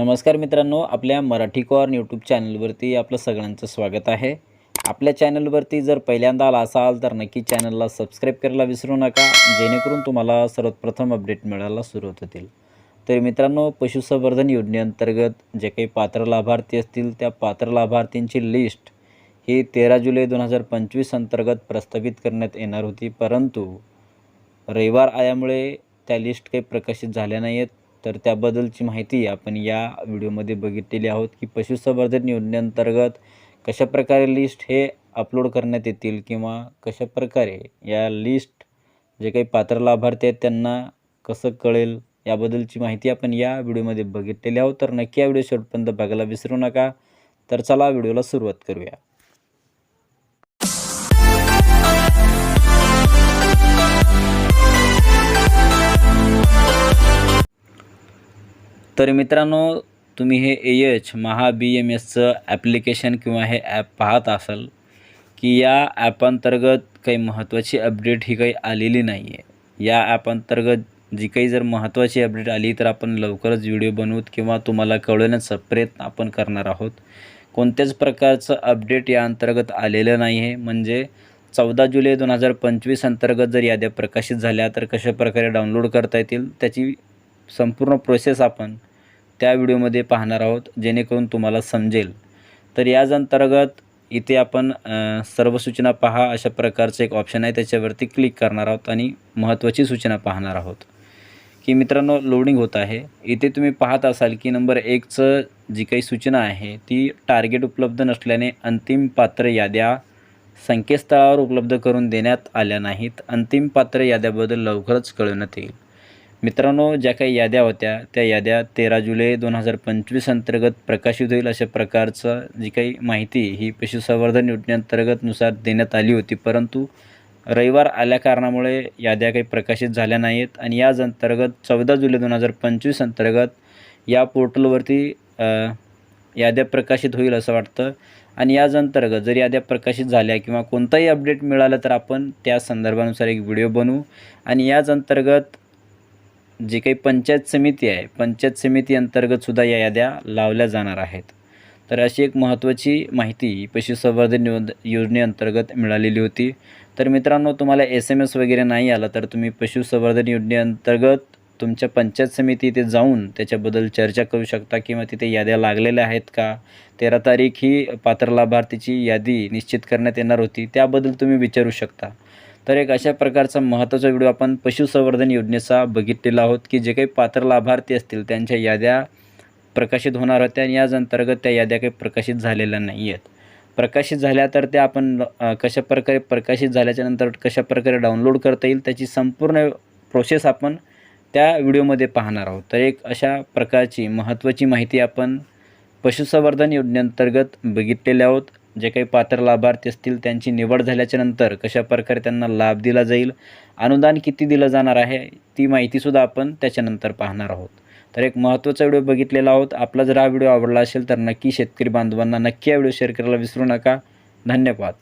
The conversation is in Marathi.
नमस्कार मित्रांनो आपल्या मराठी कॉर यूट्यूब चॅनलवरती आपलं सगळ्यांचं स्वागत आहे. आपल्या चॅनलवरती जर पहिल्यांदा आला असाल तर नक्की चॅनलला सबस्क्राईब करायला विसरू नका जेणेकरून तुम्हाला सर्वप्रथम अपडेट मिळायला सुरुवात होतील. तर मित्रांनो पशुसंवर्धन योजनेअंतर्गत जे काही पात्र लाभार्थी असतील त्या पात्र लाभार्थींची लिस्ट ही तेरा जुलै दोन हजार पंचवीस अंतर्गत प्रस्थापित करण्यात येणार होती. परंतु रविवार आल्यामुळे त्या लिस्ट काही प्रकाशित झाल्या नाही आहेत तर त्याबद्दलची माहिती आपण या व्हिडिओमध्ये बघितलेली आहोत की पशुसंवर्धन योजनेअंतर्गत कशाप्रकारे लिस्ट हे अपलोड करण्यात येतील किंवा कशाप्रकारे या लिस्ट जे काही पात्र लाभार्थी आहेत त्यांना कसं कळेल याबद्दलची माहिती आपण या व्हिडिओमध्ये बघितलेली आहोत. तर नक्की या व्हिडिओ शेवटपर्यंत बघायला विसरू नका. तर चला व्हिडिओला सुरुवात करूया. तर मित्रांनो तुम्ही हे A H Maha B M एसचं ॲप्लिकेशन किंवा हे ॲप पाहत असाल की या ॲपअंतर्गत काही महत्त्वाची अपडेट ही काही आलेली नाही आहे या ॲपअंतर्गत जी काही जर महत्त्वाची अपडेट आली तर आपण लवकरच व्हिडिओ बनवूत किंवा तुम्हाला कळवण्याचा प्रयत्न आपण करणार आहोत. कोणत्याच प्रकारचं अपडेट या अंतर्गत आलेलं नाही आहे म्हणजे चौदा जुलै दोन हजार पंचवीस अंतर्गत जर याद्या प्रकाशित झाल्या तर कशाप्रकारे डाउनलोड करता येतील त्याची संपूर्ण प्रोसेस आपण त्या व्हिडिओमध्ये पाहणार आहोत जेणेकरून तुम्हाला समजेल. तर याच अंतर्गत इथे आपण सर्व सूचना पहा अशा प्रकारचं एक ऑप्शन आहे त्याच्यावरती क्लिक करणार आहोत आणि महत्त्वाची सूचना पाहणार आहोत. की मित्रांनो लोडिंग होत आहे. इथे तुम्ही पाहत असाल की नंबर एकचं जी काही सूचना आहे ती टार्गेट उपलब्ध नसल्याने अंतिम पात्र याद्या संकेतस्थळावर उपलब्ध करून देण्यात आल्या नाहीत. अंतिम पात्र याद्याबद्दल लवकरच कळवण्यात येईल. मित्रांनो ज्या काही याद्या होत्या त्या याद्या तेरा जुलै दोन हजार पंचवीस अंतर्गत प्रकाशित होईल अशा प्रकारचं जी काही माहिती ही पशुसंवर्धन योजनेअंतर्गतनुसार देण्यात आली होती. परंतु रविवार आल्या कारणामुळे याद्या काही प्रकाशित झाल्या नाहीत आणि याच अंतर्गत चौदा जुलै दोन हजार पंचवीस अंतर्गत या पोर्टलवरती याद्या प्रकाशित होईल असं वाटतं. आणि याच अंतर्गत जर याद्या प्रकाशित झाल्या किंवा कोणताही अपडेट मिळालं तर आपण त्या संदर्भानुसार एक व्हिडिओ बनवू. आणि याच अंतर्गत जे काही पंचायत समिती आहे पंचायत समिती अंतर्गत सुद्धा या याद्या लावल्या जाणार आहेत. तर अशी एक महत्त्वाची माहिती पशुसंवर्धन योज योजनेअंतर्गत मिळालेली होती. तर मित्रांनो तुम्हाला एस एम एस वगैरे नाही आला तर तुम्ही पशुसंवर्धन योजनेअंतर्गत तुमच्या पंचायत समिती इथे जाऊन त्याच्याबद्दल चर्चा करू शकता किंवा तिथे याद्या लागलेल्या आहेत का? तेरा तारीख ही पात्र लाभार्थीची यादी निश्चित करण्यात येणार होती त्याबद्दल तुम्ही विचारू शकता. तर एक अशा प्रकारचा महत्त्वाचा व्हिडिओ आपण पशुसंवर्धन योजनेचा बघितलेला आहोत की जे काही पात्र लाभार्थी असतील त्यांच्या याद्या प्रकाशित होणार होत्या आणि याच अंतर्गत त्या याद्या काही प्रकाशित झालेल्या नाही आहेत प्रकाशित झाल्या तर त्या आपण कशाप्रकारे प्रकाशित झाल्याच्यानंतर कशाप्रकारे डाउनलोड करता येईल त्याची संपूर्ण प्रोसेस आपण त्या व्हिडिओमध्ये पाहणार आहोत. तर एक अशा प्रकारची महत्त्वाची माहिती आपण पशुसंवर्धन योजनेअंतर्गत बघितलेले आहोत. जे काही पात्र लाभार्थी असतील त्यांची निवड झाल्याच्यानंतर कशाप्रकारे त्यांना लाभ दिला जाईल अनुदान किती दिलं जाणार आहे ती माहितीसुद्धा आपण त्याच्यानंतर पाहणार आहोत. तर एक महत्त्वाचा व्हिडिओ बघितलेला आहोत. आपला जर हा व्हिडिओ आवडला असेल तर नक्की शेतकरी बांधवांना नक्की हा व्हिडिओ शेअर करायला विसरू नका. धन्यवाद.